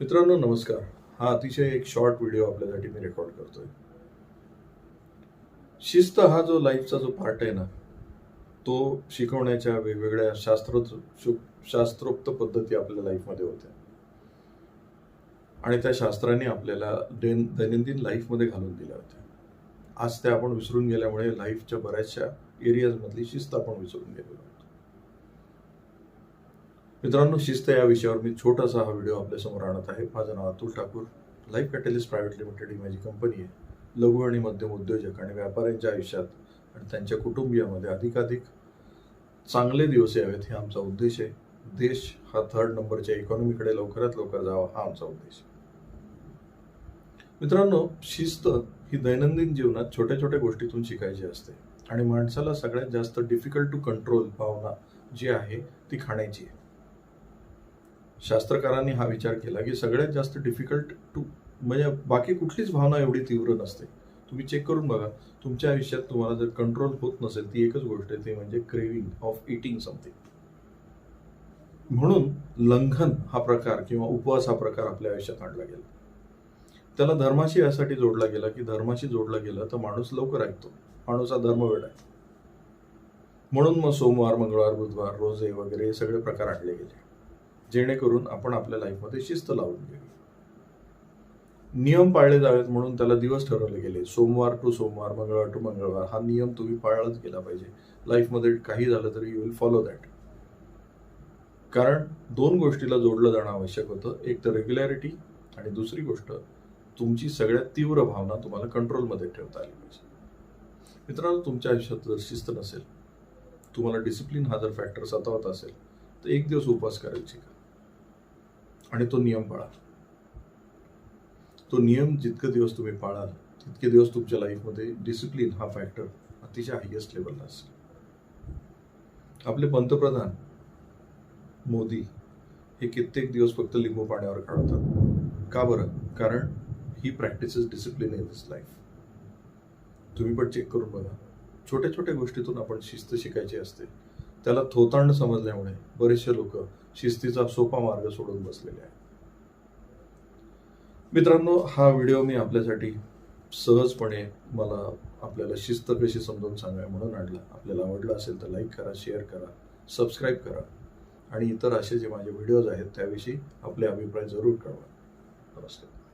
मित्रांनो नमस्कार. हा अतिशय एक शॉर्ट व्हिडिओ आपल्यासाठी मी रेकॉर्ड करतोय. शिस्त हा जो लाईफचा जो पार्ट आहे ना तो शिकवण्याच्या वेगवेगळ्या शास्त्रो शास्त्रोक्त पद्धती आपल्या लाईफमध्ये होत्या. आणि त्या शास्त्राने आपल्याला दैन दैनंदिन लाईफमध्ये घालून दिल्या होत्या. आज त्या आपण विसरून गेल्यामुळे लाईफच्या बऱ्याचशा एरियाजमधली शिस्त आपण विसरून गेलेलो आहोत. मित्रांनो शिस्त या विषयावर मी छोटासा हा व्हिडिओ आपल्यासमोर आणत आहे. माझं नाव Atul Thakur. Life catalyst private limited ही माझी कंपनी आहे. लघु आणि मध्यम उद्योजक आणि व्यापाऱ्यांच्या आयुष्यात आणि त्यांच्या कुटुंबियामध्ये अधिकाधिक चांगले दिवस यावेत हे आमचा उद्देश आहे. देश हा थर्ड नंबरच्या इकॉनॉमीकडे लवकरात लवकर जावा हा आमचा उद्देश मित्रांनो शिस्त ही दैनंदिन जीवनात छोट्या छोट्या गोष्टीतून शिकायची असते आणि माणसाला सगळ्यात जास्त डिफिकल्ट टू कंट्रोल भावना जी आहे ती खाण्याची आहे. शास्त्रकारांनी हा विचार केला की सगळ्यात जास्त डिफिकल्ट टू म्हणजे बाकी कुठलीच भावना एवढी तीव्र नसते. तुम्ही चेक करून बघा. तुमच्या आयुष्यात तुम्हाला जर कंट्रोल होत नसेल ती एकच गोष्ट आहे ती म्हणजे क्रेविंग ऑफ इटिंग समथिंग म्हणून लंघन हा प्रकार किंवा उपवास हा प्रकार आपल्या आयुष्यात आणला गेला. त्याला धर्माशी यासाठी जोडला गेला की धर्माशी जोडला गेला तर माणूस लवकर ऐकतो. माणूस हा धर्मवेड आहे. म्हणून मग सोमवार मंगळवार बुधवार रोजे वगैरे हे सगळे प्रकार आणले गेले. जेणेकरून आपण आपल्या लाईफमध्ये शिस्त लावून घेऊ. नियम पाळले जावेत म्हणून त्याला दिवस ठरवले गेले. सोमवार टू सोमवार मंगळवार टू मंगळवार हा नियम तुम्ही पाळलाच गेला पाहिजे. लाईफमध्ये काही झालं तरी यू विल फॉलो दॅट कारण दोन गोष्टीला जोडलं जाणं आवश्यक होतं. एक तर रेग्युलॅरिटी आणि दुसरी गोष्ट तुमची सगळ्यात तीव्र भावना तुम्हाला कंट्रोलमध्ये ठेवता आली पाहिजे. मित्रांनो तुमच्या आयुष्यात जर शिस्त नसेल तुम्हाला डिसिप्लिन हा जर फॅक्टर सतावत असेल तर एक दिवस उपवास करायची का? आणि तो नियम पाळा. तो नियम जितके दिवस तुम्ही पाळाल तितके दिवस तुमच्या लाईफमध्ये डिसिप्लिन हा फॅक्टर अतिशय हायएस्ट लेवलला असेल. आपले पंतप्रधान मोदी हे कित्येक दिवस फक्त लिंबू पाण्यावर काढतात. का बरं? कारण ही practices discipline in this life तुम्ही पण चेक करून बघा. छोट्या छोट्या गोष्टीतून आपण शिस्त शिकायची असते. त्याला थोतांड समजल्यामुळे बरेचसे लोक शिस्तीचा सोपा मार्ग सोडून बसलेले आहेत. मित्रांनो हा व्हिडिओ मी आपल्यासाठी सहजपणे मला आपल्याला शिस्त कशी समजून सांगाय म्हणून आणला. आपल्याला आवडलं असेल तर लाईक करा शेअर करा सबस्क्राईब करा आणि इतर असे जे माझे व्हिडिओज आहेत त्याविषयी आपले अभिप्राय जरूर कळवा. नमस्कार.